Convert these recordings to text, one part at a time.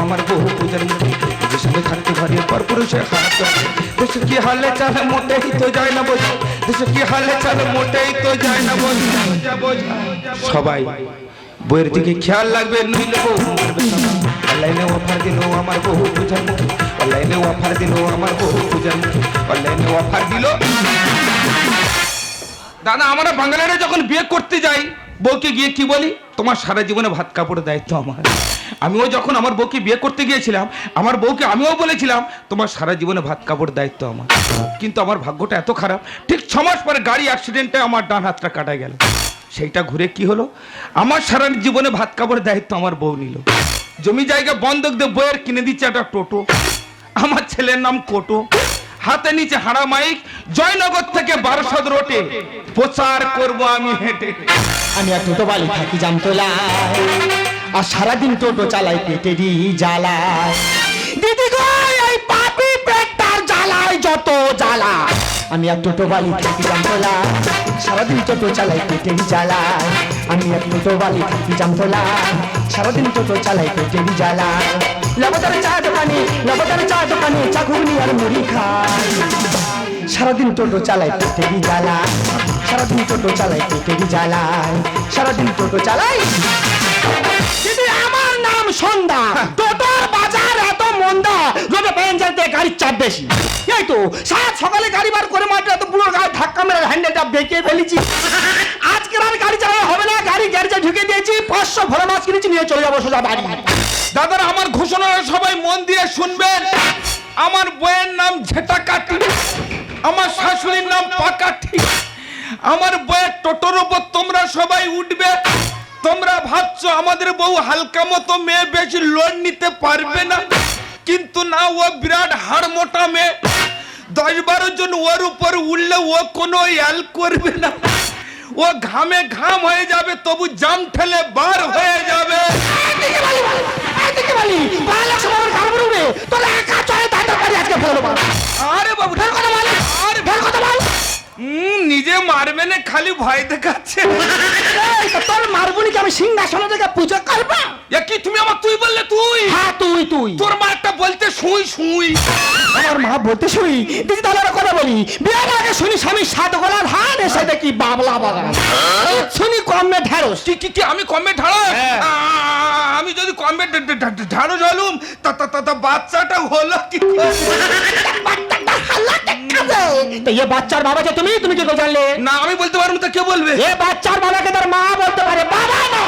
আমার বহু কি তো যায় না তো যায় না। সবাই বইয়ের দিকে খেয়াল লাগবে অনলাইনে অফার আমার বহু পূজার অনলাইনে অফার আমার অনলাইনে অফার দাদা, আমরা বাঙালিরা যখন বিয়ে করতে যাই বউকে গিয়ে কি বলি? তোমার সারা জীবনে ভাত কাপড়ের দায়িত্ব আমার। আমিও যখন আমার বউকে বিয়ে করতে গিয়েছিলাম, আমার বউকে আমিও বলেছিলাম, তোমার সারা জীবনে ভাত কাপড় দায়িত্ব আমার। কিন্তু আমার ভাগ্যটা এত খারাপ, ঠিক ছ মাস পরে গাড়ি অ্যাক্সিডেন্টে আমার ডান হাতটা কাটা গেল। সেইটা ঘুরে কি হলো? আমার সারা জীবনে ভাত কাপড়ের দায়িত্ব আমার বউ নিল। জমি জায়গা বন্ধক দিয়ে বইয়ের কিনে দিচ্ছে একটা টোটো। আমার ছেলের নাম কোটো। হাতে নিচে হাড়া মাইক জয়নগর থেকে বারোশো রোটে প্রচার করব আমি হেঁটে। আমি আর টোটো বালি থাকি জামতলায় আর সারাদিন টোটো চালাই পেটেরই জ্বালায়। দিদি গো এই পাপি পেটটার জ্বালায় যত জ্বালা। আমি আর টোটো বালি থাকি জামতলায় সারাদিন টোটো চালাই পেটেরই জ্বালায়। আমি আর টোটো বালি থাকি জামতলায় সারাদিন টোটো চালাই পেটেরই জ্বালায়। লবতার চা দোকানে লবতার চা দোকানে চা ঘুগনি আর মুড়ি সারাদিন টোটো চালাই পেটেরই জ্বালায়? সারাদিন টোটো চালাই পেটেরই জ্বালায়? সারাদিন টোটো চালাই। গাড়ির চাপ বেশি। এই তো সাত সকালে গাড়ি বার করে মাত্র এত পুরো গাড়ি ধাক্কা মেরে হ্যান্ডেলটা বেঁকে ফেলেছি। আজকের আর গাড়ি চালানো হবে না, গাড়ি গ্যারেজে ঢুকে দিয়েছি, পাঁচশো ভরে মাছ কিনেছি, নিয়ে চলে যাব সোজা বাড়ি। দাদারা আমার ঘোষণা সবাই মন দিয়ে শুনবেন। আমার বইয়ের নাম ঝেটা কাটি আমার শাশুড়ির নাম পাকাঠি আমার বইয়ের টোটোর উপর তোমরা সবাই উঠবে। তোমরা ভাবছ আমাদের বউ হালকা মতো মেয়ে, বেশি লোন নিতে পারবে না। কিন্তু না ও বিরাট হাড় মোটা মেয়ে দশ বারো জন ওর উপর উঠলে ও কোনো এল করবে না ও ঘামে ঘাম হয়ে যাবে তবু জাম ঠেলে বার হয়ে যাবে নিজে মারবে না খালি ভয় দেখাচ্ছে। এই তো তোর মারবুনি কি আমি সিংহাসন থেকে পুজো করব? এ কি তুমি আমার তুই বললে তুই? হ্যাঁ তুই তুই। তোর মা একটা বলতে শুই শুই। আমার মা বলতে শুনি দিদি তাহলে একটা কথা বলি। বিয়ের আগে শুনি স্বামী সাত গলার ধান এসে দেখি বাবলা বাগান। শুনি কমে ঢেঁড়স। কি কি কি আমি কমে ঢালো হ্যাঁ। আমি যদি কমে ঢাড়ো ঝালুম তা তা তা- তা বাচ্চাটা হলো কি করে? তো এ বাচ্চার বাবা যে তুমি তুমি কি করে জানলে না আমি বলতে পারব তো কে বলবে? এ বাচ্চার বাবাকে তার মা বলতে পারে বাবা না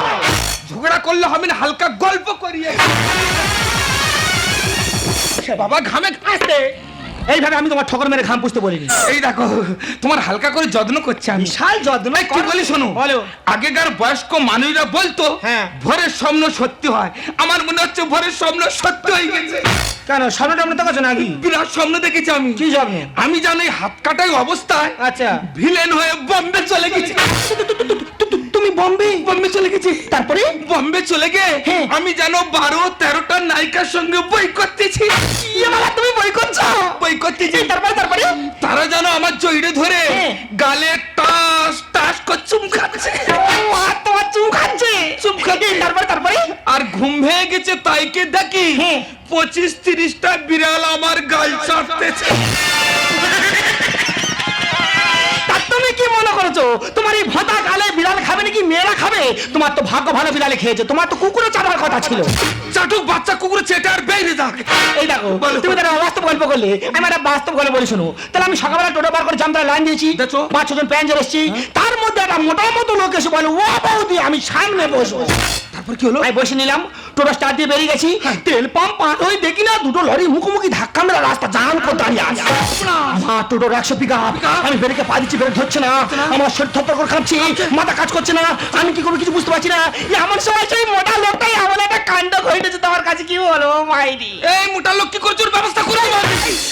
ঝগড়া করলে হবে না হালকা গল্প করিয়ে বাবা ঘামে আসতে এইভাবে আমি তোমার ঠকর মেরে ঘাম পুষতে বলিনি। এই দেখো তোমার হালকা করে যত্ন করছে আমি। বিশাল যত্ন কি বলি শোনো? বলো। আগেকার বয়স্ক মানুষরা বলতো হ্যাঁ। ভোরের স্বপ্ন সত্যি হয়। আমার মনে হচ্ছে ভোরের স্বপ্ন সত্যি হয়ে গেছে। কেন? স্বপ্নটা আমরা তো কাছে নাকি? বিরাট স্বপ্ন দেখেছি আমি। কি স্বপ্ন? আমি জানি হাত কাটাই অবস্থায় আচ্ছা। ভিলেন হয়ে বম্বে চলে গেছি। তুমি বম্বে। বম্বে চলে গেছি। তারপরে? বম্বে চলে গিয়ে হ্যাঁ। আমি জানো বারো তেরোটা নায়িকার সঙ্গে বই করতেছি। ইয়ে তুমি বই করছ? বই করতেছি। তারপরে তারপরে? তারা যেন আমার জড়িয়ে ধরে হ্যাঁ। গালে টাস টাস করে চুম খাচ্ছে। তোমার চুম খাচ্ছে? চুম খাচ্ছে। তারপরে তারপরে? আর ঘুম ভেঙে গেছে তাইকে দেখি? হ্যাঁ। পঁচিশ তিরিশটা বিড়াল আমার গাল তুমি করছ তোমার এই ভাতা গালে বিড়াল খাবে নাকি মেয়েরা খাবে? তোমার তো ভাগ্য ভালো বিড়ালে খেয়েছে। তোমার তো কুকুরে চাটার কথা ছিল। চাটুক বাচ্চা কুকুর চেটে আর বেরিয়ে যাক এই দেখো। তুমি তারা বাস্তব গল্প করলে। আমি একটা বাস্তব গল্প বলে শুনো। তাহলে আমি সকালবেলা টোটো বার করে জামতলা লাইন দিয়েছি। দেখো। পাঁচ ছজন প্যাঞ্জের এসেছি। তার মধ্যে একটা মোটা মতো লোক এসে বলে ও বৌদি আমি সামনে বসবো। তারপর কি হলো? আমি বসে নিলাম। টোটো স্টার্ট দিয়ে বেরিয়ে গেছি। তেল পাম্প পার হয়ে দেখি না দুটো লরি মুখোমুখি ধাক্কা মেরে রাস্তা জাম করে দাঁড়িয়ে আছে। আমার টোটোর একশো পিক আমি ব্রেকে পা দিচ্ছি ব্রেক ধরছে না। আমার শরীর থর করে খাচ্ছি। মাথা কাজ করছে না। আমি কি করব কিছু বুঝতে পারছি না। এমন সময় সেই মোটা লোকটাই এমন একটা কাণ্ড ঘটেছে তোমার কাছে কি বলো মাইরি? এই মোটা লোক কি করেছে? ব্যবস্থা করে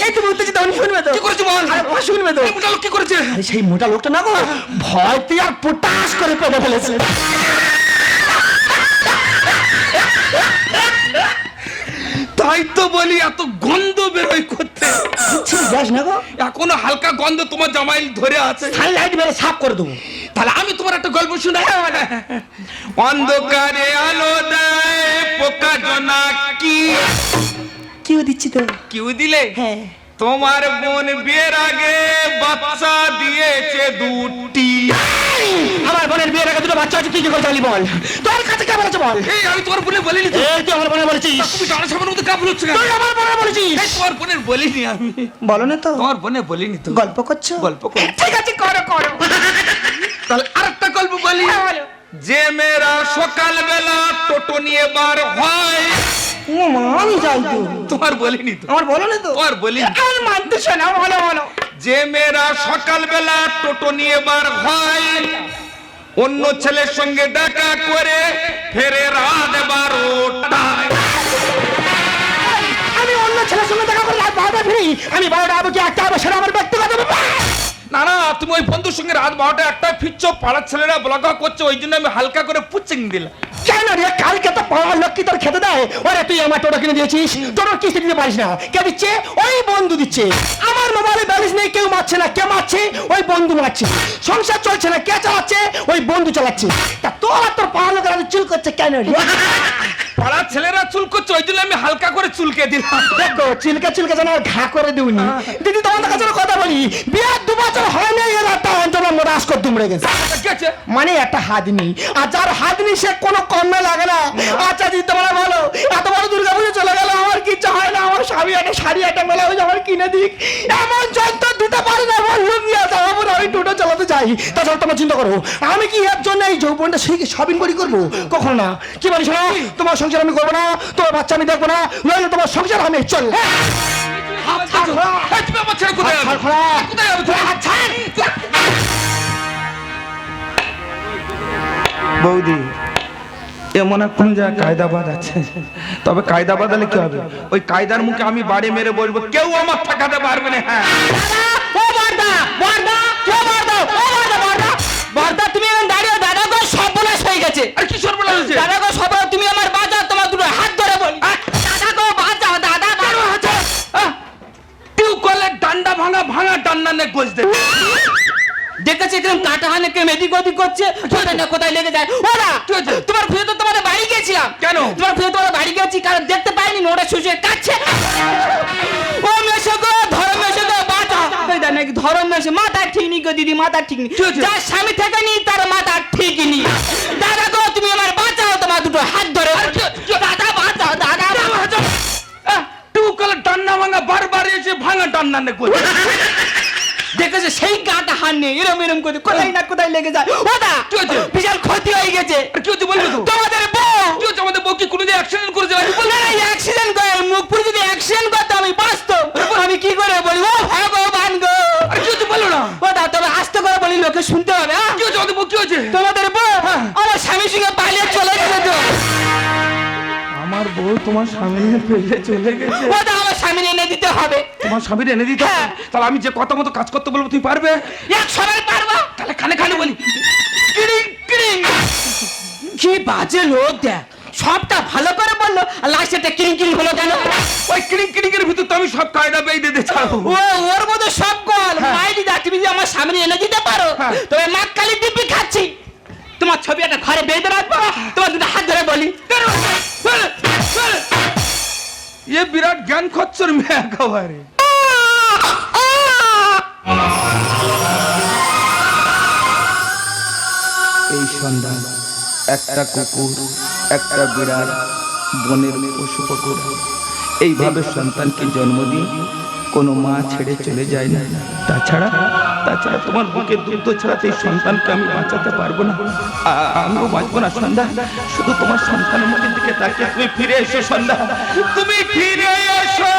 এই তুমি উত্তেজিত হওনি, শুনবে তো। কি করেছে বল? আরে শুনবে তো। মোটা লোক কি করেছে? সেই মোটা লোকটা না গো ভয়তে আর পটাশ করে পেটে ফেলেছে। তাই তো বলি এত গন্ধ বেরোয় করতে। যাস না গো। এখনও হালকা গন্ধ তোমার জামাই ধরে আছে। সানলাইট মেরে সাফ করে দেবো। তাহলে আমি তোমার একটা গল্প শুনে অন্ধকারে আলো দেয় পোকা জনা কি? কিও দিচ্ছি তো। কিউ দিলে? হ্যাঁ। তোমার বোন বিয়ের আগে বাচ্চা দিয়েছে দুটি। বোনের বিয়ের আগে দুটো বাচ্চা আছে তুই কি করতে পারলি বল? তোর কাছে কেমন আছে বল? এই আমি তোমার বোনে বলিনি তো এই তুই আমার বোনের বলেছিস। তুমি জানা সামনের মধ্যে কাপড় হচ্ছে তুই আমার বোনের বলেছিস। এই তোমার বোনের বলিনি আমি। বলো না তো। তোমার বোনে বলিনি তো। গল্প করছ? গল্প করো। ঠিক আছে করো করো। তাহলে আরেকটা গল্প বলি। যে মেয়েরা সকালবেলা টোটো নিয়ে বার হয়। ও মা, আমি যাই তো তোমার বলিনি তো। আমার বলো না তো। তোমার বলিনি। আমার মানতে শোনা বলো বলো। যে মেয়েরা সকালবেলা টোটো নিয়ে বার হয় অন্য ছেলের সঙ্গে দেখা করে ফেরে রাত বারোটায় আমি অন্য ছেলের সঙ্গে দেখা করে রাত বারোটা ফিরি। আমি বারোটা আবু কি একটা আবার সেটা আমার ব্যক্তিগত না না তুমি ওই বন্ধুর সঙ্গে রাত বারোটা একটা ফিরছো পাড়ার ছেলেরা ব্লগা করছে ওই জন্য আমি হালকা করে পুচিং দিলাম। কেন রে? কালকে তো পাড়ার লোক তোর খেতে দেয়। ওরে তুই আমার টোটো কিনে দিয়েছিস? টোটোর কিস্তি দিতে পারিস না। কে দিচ্ছে? ওই বন্ধু দিচ্ছে। আমার মোবাইলে ব্যালেন্স নেই কেউ মারছে না। কে মারছে? ওই বন্ধু মারছে। সংসার চলছে না। কে চালাচ্ছে? ওই বন্ধু চালাচ্ছে। তা তোর আর তোর পাড়ার লোকের চুল করছে কেন রে? পাড়ার ছেলেরা আমি হালকা করে চুলকে দিলাম। দেখো চিলকে চিলকে যেন আর ঘা করে দিউনি। দিদি তোমাদের কাছে কথা বলি। বিয়ার দু বছর হয়নি এর একটা অঞ্চল মোটাস করে দুমড়ে গেছে। মানে একটা হাত নেই। আর যার হাত নেই সে কোনো কমে লাগে না। আচ্ছা দিদি তোমরা বলো এত বড় দুর্গা পুজো চলে গেল আমার কিচ্ছু হয় না। আমার স্বামী একটা শাড়ি একটা মেলা হয়েছে আমার কিনে দিক। এমন যন্ত্র দিতে পারি না আমার লুঙ্গি আছে আমার আমি টোটো চালাতে যাই। তাছাড়া তোমরা চিন্তা করো আমি কি এর জন্য এই যৌবনটা সেই শপিং করি করব? কখন না। কি বলি শোনো তোমার সংসার আমি করব না তোমার বাচ্চা আমি দেখব না নইলে তোমার সংসার আমি চল। বৌদি এমন এক কোন জায়গায় কায়দাবাদ আছে? তবে কায়দা বাদালে কি হবে? ওই কায়দার মুখে আমি বাড়ি মেরে বলব কেউ আমার ঠেকাতে পারবে না হ্যাঁ। ও বর্দা বর্দা কে বর্দা ও বর্দা বর্দা। বর্দা তুমি দাঁড়িয়ে দাদা গো সর্বনাশ হয়ে গেছে। আর কি সর্বনাশ হয়েছে? দাদা গো সব তুমি আমার বাঁচাও তোমার দুটো হাত ধরে বলি। দাদা গো ডান্ডা ভাঙা ভাঙা ডান্ডা নে গোজ দেবে। দেখেছি এরকম কাটা হানে কে মেদি গদি করছে কোথায় না কোথায় লেগে যায়। ওরা তোমার খুঁজে তো তোমাদের বাড়ি গেছিলাম। কেন? তোমার খুঁজে তোমার বাড়ি গেছি কারণ দেখতে পাইনি ওরা শুষে কাটছে ও মেশো গো ধরো মেশো গো এই নাকি ধরো মেশো মাথা ঠিক নি গো দিদি মাথা ঠিক নি? যার স্বামী থেকে নি তার মাথা ঠিক নি দাদা গো তুমি আমার বাঁচাও তোমার দুটো হাত ধরে। দাদা বাঁচাও দাদা বাঁচাও। টিউ করলে ডান্ডা ভাঙা বারবার এসে ভাঙা ডান্ডা নে গোজ দেখেছে সেই গাটা হান নেই। এরম এরম করে। কোথায় না কোথায় লেগে যায়। ওটা বিশাল ক্ষতি হয়ে গেছে। কি হচ্ছে বলবে তোমাদের বউ! কি হচ্ছে আমাদের বউ কি কোনোদিন অ্যাক্সিডেন্ট করেছে? আমি বলব না অ্যাক্সিডেন্ট করে যদি অ্যাক্সিডেন্ট করতে আমি বাঁচতো আমি কি করে বলি? ও ভগবান গো! আর কি হচ্ছে বলো না? ওটা তবে আস্তে করে বলি লোকে শুনতে হবে হ্যাঁ? কি হচ্ছে আমাদের বউ কি হয়েছে? তোমাদের বউ? আমার স্বামীর সঙ্গে পালিয়ে চলে গেছে আমার বউ তোমার স্বামী নিয়ে পেলে চলে গেছে। এনে দিতে হবে। তোমার স্বামীর এনে দিতে হবে? হ্যাঁ। তাহলে আমি যে কথা মতো কাজ করতে বলব তুমি পারবে? এক সময় পারব। তাহলে খানে খানে বলি। কিরিং কিরিং। কি বাজে লোক দেখ। সবটা ভালো করে বলল লাস্টে কিরিং কিরিং হলো কেন? ওই কিরিং কিরিং এর ভিতর তো আমি সব কায়দা বেঁধে দিতে ছাড়বো ও ওর মতো সব কল মাইলি দা তুমি যদি আমার সামনে এনে দিতে পারো হ্যাঁ। তবে মাক কালি দিব্যি খাচ্ছি। তোমার ছবি একটা ঘরে বেঁধে রাখব। তোমার দুটো হাত ধরে বলি। এ বিরাট জ্ঞান খচ্চর মেয়ে একেবারে এই একটা কুকুর, একটা বিড়াল, বনের পশু পাখি এইভাবে সন্তানকে জন্ম দিয়ে কোনো মা ছেড়ে চলে যায় না। তাছাড়া তাছাড়া তোমার বুকে দুধ ছাড়া সেই সন্তানকে আমি বাঁচাতে পারব না। আমিও বাঁচবো না, সন্ধ্যা। শুধু তোমার সন্তানের মুখের দিকে তাকিয়ে তুমি ফিরে এসো, সন্ধ্যা। তুমি ফিরে এসো!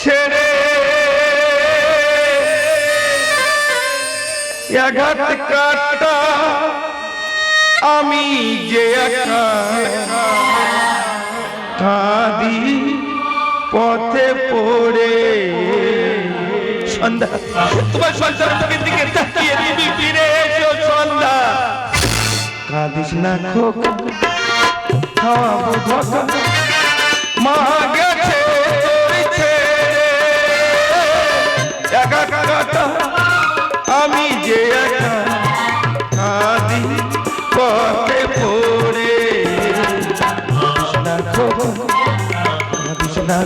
ছেড়ে আঘাত কাটা আমি যে একা কাঁদি পথে পড়ে। সন্ধ্যা। তোমার সন্তান চোখের দিকে তাকিয়ে দিবি ফিরে এসো সন্ধ্যা। কাঁদিস না খোকা খাওয়াবো ধোকা। মা আমি যে একা কাঁদি পথে পড়ে। কাঁদিস না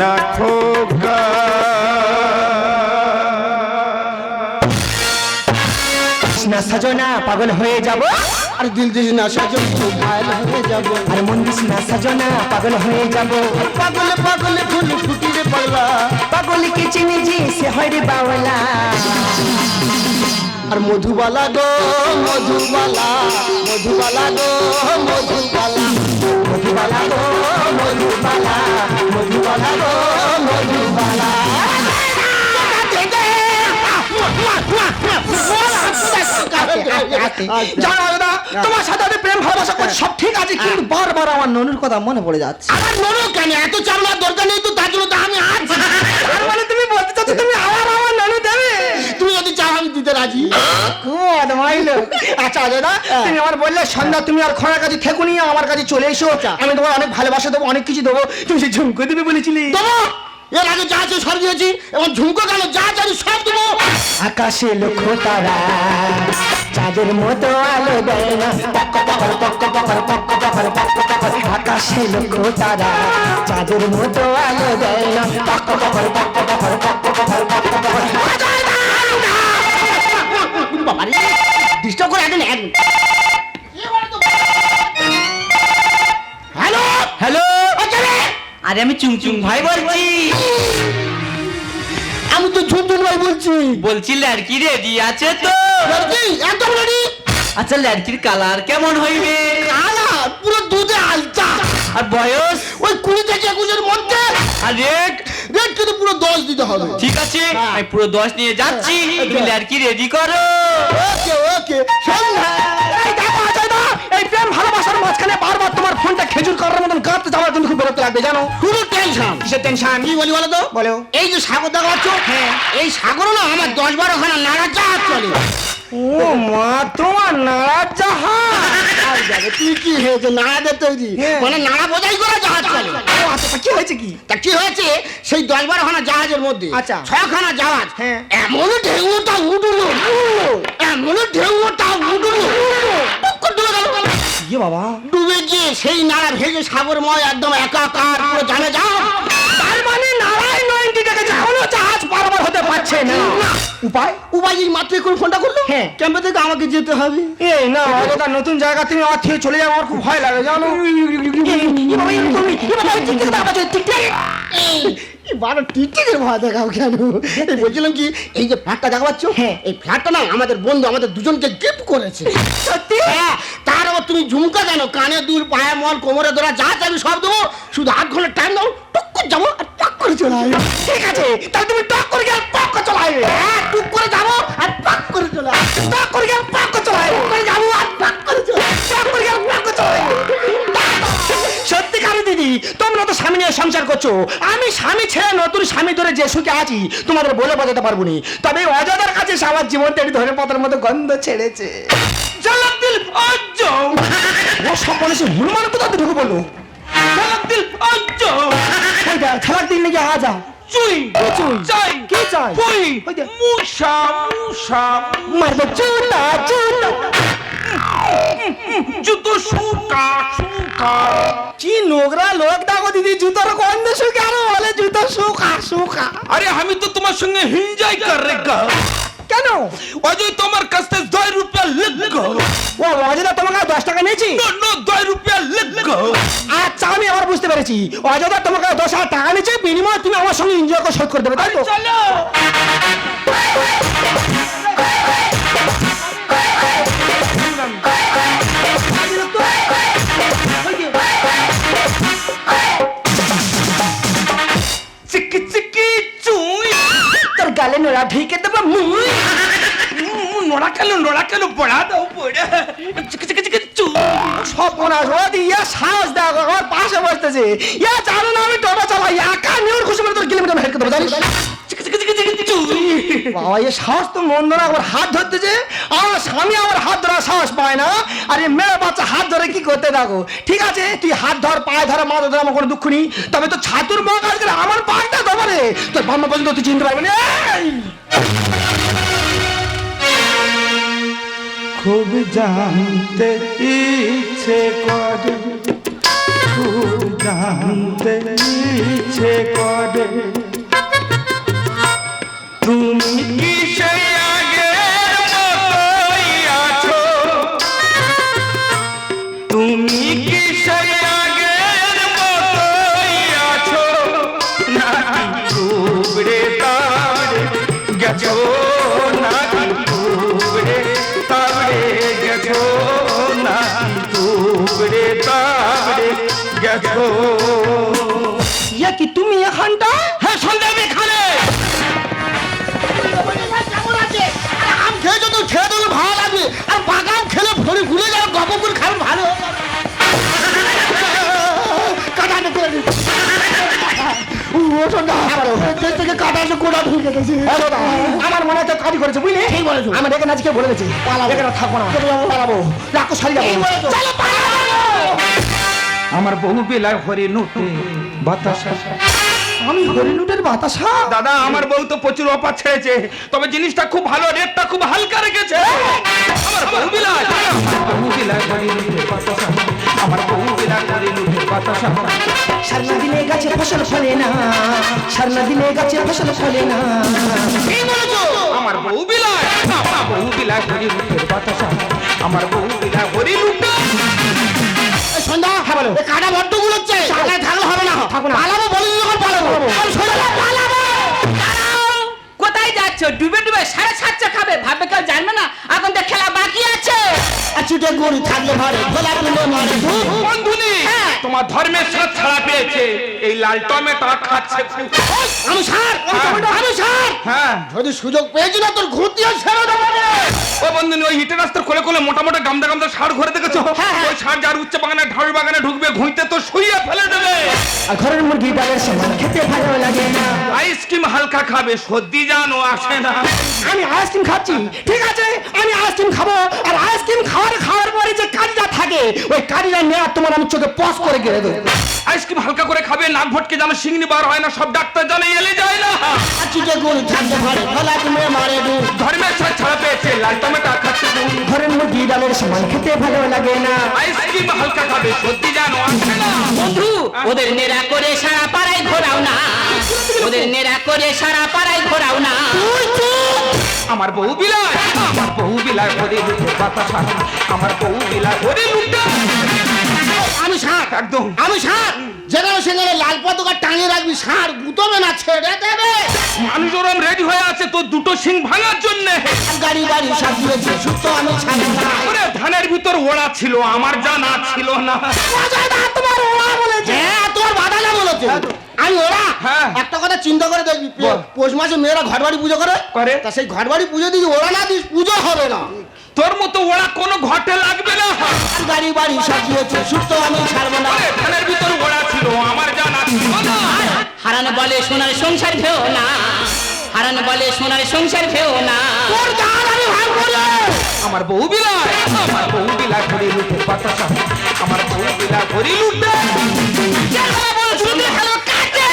না খোকা। না খোকা না পাগল হয়ে যাব। আর দিল দিস না সাজন ঘায়ল হয়ে যাব। আর মন দিস না সাজনা পাগল হয়ে যাব। পাগলে পাগলে ফুল ফুটিরে পাগলা পাগলকে চিনি যে সে হয় রে বাওলা আর মধুবালা গো মধুবালা মধুবালা গো মধুবালা। মধুবালা গো মধুবালা। মধুবালা গো মধুবালা। জানো দাদা তোমার সাথে আমি প্রেম ভালোবাসা করছি সব ঠিক আছে কিন্তু বারবার আমার ননুর কথা মনে পড়ে যাচ্ছে। আমার নরো কেন? এত চামড়ার দরকার নেই তো তার জন্য তো আমি আছি। তার মানে তুমি বলতে চাচ্ছ তুমি আবার আমার ননু দেবে? তুমি যদি চাও আমি দিতে রাজি। মাইলো আচ্ছা দাদা তুমি আমার বললে সন্ধ্যা তুমি আর খরার কাছে থেকো নিয়ে আমার কাছে চলে এসো। আমি তোমার অনেক ভালোবাসা দেবো অনেক কিছু দেবো। তুমি সে ঝুমকো দেবে বলেছিলি। দেবো? এর আগে যা আছে সব দিয়েছি এবং ঝুমকো কেন? যা জানি সব দেবো। আকাশে লক্ষ্য তারা চাঁদের মতো আলো দেয় না। আকাশে লক্ষ্য তারা চাঁদের মতো আলো দেয় না। ডিস্টার্ব করে একদিন একদিন আরে আমি চুংচুং ভাই বলছি। আমি তো ঝুমঝুম ভাই বলছি। বলছি লড়কি রেডি আছে তো? রেডি একদম রেডি আচ্ছা লড়কির কালার কেমন হইবে? আলা পুরো দুধে আলতা আর বয়স? ওই কুড়ি থেকে একুশের মধ্যে। আর রেট রেট কিন্তু পুরো দশ দিতে হবে। ঠিক আছে আমি পুরো দশ নিয়ে যাচ্ছি। তুমি লড়কি রেডি করো। ওকে ওকে সন্ধ্যা। এই প্রেম ভালোবাসার মাঝখানে বারবার তোমার ফোনটা খেজুর করার মতন কাঁপতে যাওয়ার জন্য খুব বিরক্ত লাগবে জানো? পুরো টেনশন কিসের টেনশন কি বলি বলো তো? বলো। এই যে সাগর দেখা পাচ্ছ এই সাগরও না আমার দশ বারো খানা নাড়া জাহাজ চলে। ও মা তোমার নাড়া জাহাজ। তুই কি হয়েছে? নাড়াদের তৈরি। হ্যাঁ। মানে নাড়া বোঝাই করে জাহাজ চলে। আচ্ছা কি হয়েছে কি? তা কি হয়েছে? সেই দশ বারো খানা জাহাজের মধ্যে আচ্ছা। ছখানা জাহাজ। হ্যাঁ। এমন ঢেউটা উঠল। এমন ঢেউটা উঠল। ইয়ে বাবা ডুবে গিয়ে সেই নাড়া ভেঙে সাগরময় একদম একাকার পুরো জানে যাও তার মানে নারায়ণ নয়নটি ডেকেছে কোনো জাহাজ পারাবার হতে পারছে না উপায় উবাই মাত্র এখন ফোনটা করল হ্যাঁ। ক্যাম্পে থেকে আমাকে যেতে হবে এই না অযথা নতুন জায়গা তুমি আমার থেকে চলে যাও আমার খুব ভয় লাগে জানো বারো টিকটিকের ভয় দেখাও কেন এই বলছিলাম কি এই যে ফ্ল্যাটটা দেখা পাচ্ছ হ্যাঁ। এই ফ্ল্যাটটা না আমাদের বন্ধু আমাদের দুজনকে গিফট করেছে সত্যি হ্যাঁ ঝুমকা জানো কানে দুল পায়ে মল কোমরে ধরা যা চাবি সব দেবো শুধু আধ ঘণ্টা টাইম দাও টুক করে যাব আর টাক করে চলে আসব ঠিক আছে তাহলে তুমি টক করে গেলে পক করে চলে আসবে হ্যাঁ টুক করে যাব আর পাক করে চলে আসব টক করে গেলে পক করে চলে আসবে করে যাব আর পাক করে চলে টক করে গেলে পক করে চলে সত্যিকারে দিদি তোমরা তো স্বামী নিয়ে সংসার করছ আমি স্বামী ছেড়ে নতুন স্বামী ধরে যে সুখে আছি তোমাদের বলে বোঝাতে পারব তবে অজাদার কাছে আমার জীবনটা ধরে পাতার মতো গন্ধ ছেড়েছে ঝলক দিল অজ্জ ও সব মানুষে হুলমান কোথা ঢুকে বলল? ঝলক দিল অজ্জ ওইটা খেলার দিন নাকি আজা চুই চুই? চাই কি চাই? পুই। মুসা মুসা মারবো চুলা চুলা জুতো সুকা সুকা কি নোংরা লোক দেখো দিদি জুতোর গন্ধ শুকে আরও বলে জুতো শুকা শুকা। আরে আমি তো তোমার সঙ্গে হিঞ্জাই কর রেখা কেন অজয় তোমার কাছ থেকে দশ রুপিয়া লিখ ও অযোধ্যা তোমার কাছে দশ টাকা নিয়েছি? দশ রুপিয়া লিখ আচ্ছা আমি আবার বুঝতে পেরেছি। অযোধ্যা তোমাকে দশ হাজার টাকা নিয়েছি বিনিময়ে তুমি আমার সঙ্গে এনজয় করে শোধ করে দেবে তাই তো? চলো। নোড়া ঢেকে দেবো নোড়া খেলো নোড়া খেলো পড়া দাও পড়া। বোনাস ও দি ইয়া সাহস দেখো আমার পাশে বসতেছে। ইয়া জানো না আমি টোটো চালাই একা নিউর খুশি করে তোর কিলোমিটার হেড দেবো জানিস? বাবা এ সাহস তো মন্দ না আমার হাত ধরতেছে আমার স্বামী আমার হাত ধরার সাহস পায় না। আর এই মেয়ে বাচ্চা হাত ধরে কি করতে দেখো? ঠিক আছে তুই হাত ধর পায়ে ধর মা ধর আমার কোনো দুঃখ নেই। তবে তো ছাতুর মা কাজ করে আমার পাটা ধরে তোর বাম্মা পর্যন্ত তুই চিনতে পারবি না। খুব জানতে ইচ্ছে করে। খুব জানতে ইচ্ছে করে। তুমি কি আমার বহু বেলায় হরে নুটে বাতাসা আমি হরিণুটের বাতাসা দাদা, আমার বউ তো প্রচুর অফার ছেড়েছে। তবে জিনিসটা খুব ভালো, রেটটা খুব হালকা রেখেছে। আমার বউ বিলায় আমার বউ আমার বউ কোথায় যাচ্ছ? ডুবে ডুবে সাড়ে সাতটা খাবে। ভাববে কেউ জানবে না। এখন তো খেলা বাকি আছে। ছুটে গরু থাকলে ঘরে। খোলা তুলে মারে। তোমার ধর্মের সাথ ছাড়া পেয়েছে। এই লাল টমেটো খাচ্ছে আমি সার আমি সার হ্যাঁ। যদি সুযোগ পেয়েছি না তোর ঘুরতে ছেড়ে দেবো ও বন্ধুনি ওই হিটের রাস্তার কোলে কোলে মোটা মোটা গামদা গামদা সার ঘরে দেখেছ? ওই সার যার উচ্চ বাগানে ঢাল বাগানে ঢুকবে ঘুঁইতে তো শুইয়ে ফেলে দেবে। আর ঘরের মুরগি ডালের সমান খেতে ভালো লাগে না। আইসক্রিম হালকা খাবে সর্দি জানো আসে না। আমি আইসক্রিম খাচ্ছি। ঠিক আছে আমি আইসক্রিম খাব। আর আইসক্রিম খাওয়ার খাওয়ার পরে যে কাজটা থাকে ওই কাজটা নেওয়া তোমার আমি চোখে পস করে দেবো আইসক্রিম হালকা করে খাবে নাক ভটকে জানো শিংনি বার হয় না সব ডাক্তার জানে এলে যায় না। ঘরে মারে ধুপ। ধর্মের সাথ ছাড়া পেয়েছে লাল টমেটো খাচ্ছে খুব। মুরগি ডালের সমান খেতে ভালো লাগে না। আইসক্রিম হালকা খাবে সর্দি জানো আসে না। বন্ধু ওদের নেড়া করে সারা পাড়ায় ঘোরাও না। ওদের নেড়া করে সারা পাড়ায় ঘোরাও না। আমার বউ বিলায় আমার বউ বিলায় লুটে বাতাসা আমার বউ বিলায় ভরে লুটে সার একদম। আমি সার যেখানে সেখানে লাল পতাকা টাঙিয়ে রাখবি সার গুতবে না ছেড়ে দেবে। মানুষ ওরম রেডি হয়ে আছে তো দুটো সিং ভাঙার জন্য। গাড়ি গাড়ি সব দিয়েছে। সুস্থ আমি ছাড়ি ওরে ধানের ভিতর ওড়া ছিল আমার জানা ছিল না। তোমার ওরা বলেছে। হ্যাঁ। তোমার বাদালা বলেছে। আমি ওরা হ্যাঁ। একটা কথা চিন্তা করে দেখবি পৌষ মাসে মেয়েরা ঘর বাড়ি পুজো করে? করে। তা সেই ঘর বাড়ি পুজো দিদি ওরা না দিস পুজো হবে না। তোর মতো ওরা কোনো ঘটে লাগবে না। গাড়ি বাড়ি সাজিয়েছে সুস্থ আমি ছাড়বো না। ওরে ধানের ভিতর ওড়া ছিল আমার জানা ছিল না। হারানো বলে সোনার সংসার ভেও না। হারানো বলে সোনার সংসার ভেও না। তোর গান আমি ভাগ করে আমার বউ বিলায় আমার বউ বিলায় ভরে লুটে বাতাসা। আমার বউ বিলায় ভরে লুটে।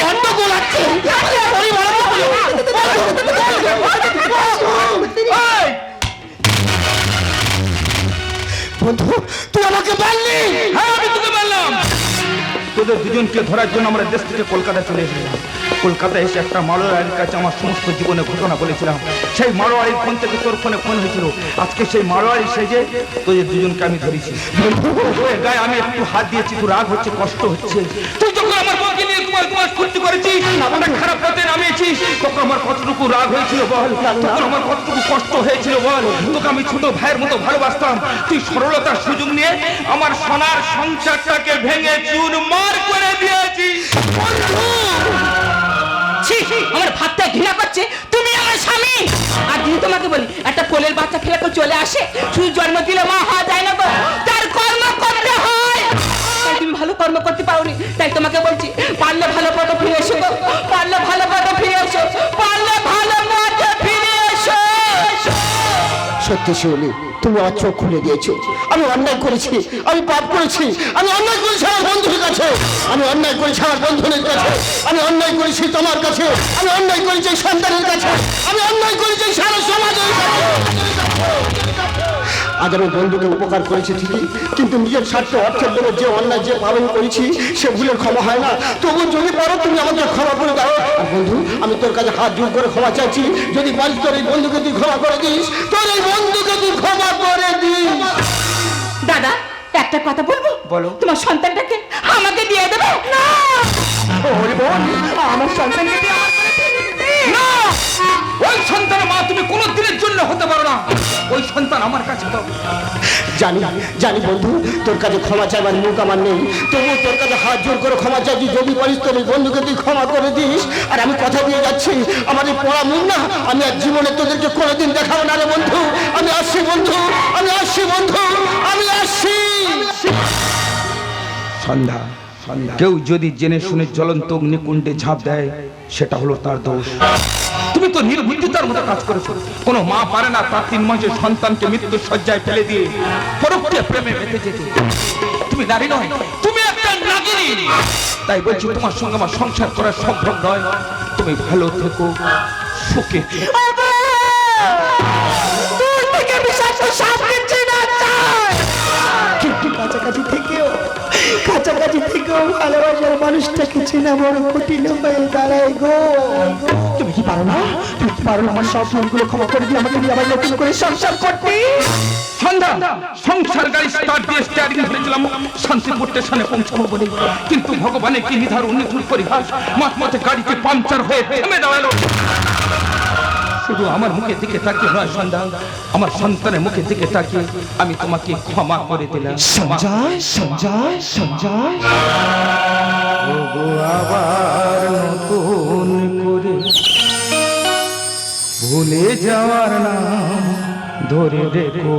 বড্ড গোলাচ্ছে বন্ধু তুই আমাকে বললি হ্যাঁ আমি তোকে বললাম তোদের দুজনকে ধরার জন্য আমরা দেশ থেকে কলকাতা চলে এসেছিলাম। কলকাতায় এসে একটা মারোয়ারির কাছে আমার সমস্ত জীবনের ঘটনা বলেছিলাম। সেই মারোয়ারির ফোন থেকে তোর ফোনে ফোন হয়েছিল। আজকে সেই মারোয়ারি সেজে তোদের দুজনকে আমি ধরেছি। গায়ে আমি একটু হাত দিয়েছি তোর রাগ হচ্ছে কষ্ট হচ্ছে। তুই যখন আমার তোমার তোমার ফুর্তি করেছিস একটা খারাপ পথে নামিয়েছিস তখন আমার কতটুকু রাগ হয়েছিল বল? তখন আমার কতটুকু কষ্ট হয়েছিল বল? তোকে আমি ছোট ভাইয়ের মতো ভালোবাসতাম। তুই সরলতার সুযোগ নিয়ে আমার সোনার সংসারটাকে ভেঙে চুরমার করে দিয়েছিস ছি, আমার ভাবতে ঘৃণা করছে। তুমি আমার স্বামী! আর যদি তোমাকে বলি একটা কোলের বাচ্চা ফেলে তো চলে আসে। শুধু জন্ম দিলে মা হওয়া যায় না গো। তার কর্ম করে খেতে হয়। তাই তুমি ভালো কর্ম করতে পারোনি। তাই তোমাকে বলছি, পারলে ভালো পথে ফিরে এসো পারলে ভালো পথে ফিরে এসো, পারলে ভালো পথে ফিরে এসো সত্যি শিউলি, তুমি আমার চোখ খুলে দিয়েছ। আমি অন্যায় করেছি, আমি পাপ করেছি, আমি অন্যায় করেছি আমার বন্ধুর কাছে। আমি অন্যায় করেছি আমার বন্ধুদের কাছে। আমি অন্যায় করেছি তোমার কাছে। আমি অন্যায় করেছি সন্তানের কাছে। আমি অন্যায় করেছি সারা সমাজের কাছে। আজ আমি বন্ধুকে উপকার করেছি ঠিকই কিন্তু নিজের স্বার্থে অর্থের বলে যে অন্যায় যে পালন করেছি সে ভুলের ক্ষমা হয় না। তবু যদি পারো তুমি আমাকে ক্ষমা করে দাও। আর বন্ধু আমি তোর কাছে হাত জোর করে ক্ষমা চাইছি। যদি পারিস তোর এই বন্ধুকে তুই ক্ষমা করে দিস। তোর এই বন্ধুকে তুই ক্ষমা করে দিস। দাদা একটা কথা বলব? বলো। তোমার সন্তানটাকে আমাকে দিয়ে দেবে? না! ওরে বোন আমার সন্তানকে দিয়ে ওই সন্তানের মা তুমি কোনো দিনের জন্য হতে পারো না। ওই সন্তান আমার কাছে দাও। জানি জানি বন্ধু তোর কাছে ক্ষমা চাইবার মুখ আমার নেই। তবু তোর কাছে হাত জোর করে ক্ষমা চাইছি যদি পারিস তোর বন্ধুকে তুই ক্ষমা করে দিস। আর আমি কথা দিয়ে যাচ্ছি আমার এই পড়া মুখ না আমি আর জীবনে তোদেরকে কোনোদিন দেখাবো না রে বন্ধু। আমি আসছি বন্ধু আমি আসছি বন্ধু আমি আসছি। সন্ধ্যা সন্ধ্যা। কেউ যদি জেনে শুনে জ্বলন্ত অগ্নিকুণ্ডে ঝাঁপ দেয় সেটা হলো তার দোষ। তুমি তো নির্বুদ্ধিতার মতো কাজ করেছে। কোনো মা পারে না তার তিন মাসের সন্তানকে মৃত্যুর শয্যায় ফেলে দিয়ে পরোক্ষে প্রেমে মেতে যেতে। তুমি নারী নয়, তুমি একটা নাগিনী। তাই বলছি, তোমার সঙ্গে আমার সংসার করা সম্ভব নয়। তুমি ভালো থেকো, সুখে মানুষটাকে না? আমার সব করে করে গাড়ি স্টার্ট শান্তিপুর স্টেশনে পৌঁছাবো বলে কিন্তু ভগবানের কি নিধার উন্নিধুর পরিহাস? মাঠে গাড়িতে পাংচার হয়ে থেমে দাঁড়াল। শুধু আমার মুখের দিকে তাকিয়ে নয় সন্ধ্যা আমার সন্তানের মুখের দিকে তাকিয়ে আমি তোমাকে ক্ষমা করে দিলাম। সঞ্জয় সঞ্জয় সঞ্জয়। আবার নতুন করে ভুলে যাওয়ার নাম ধরে দেখো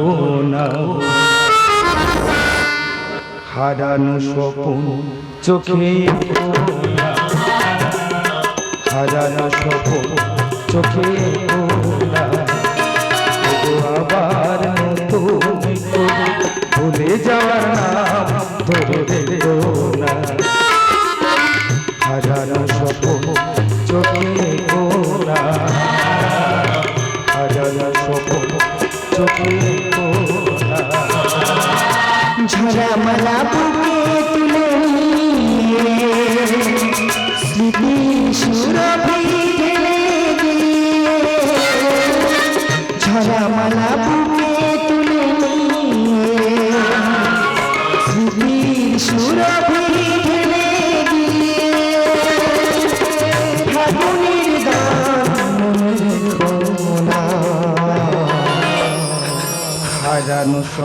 না। হারানো স্বপন চোখে। হারানো স্বপন চোখে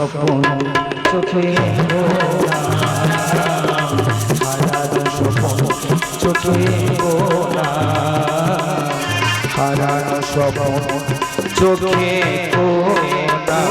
স্বপ্ন চোখে গোরা স্বপ্ন চোখে গোরা স্বপ্ন চোখে গোরা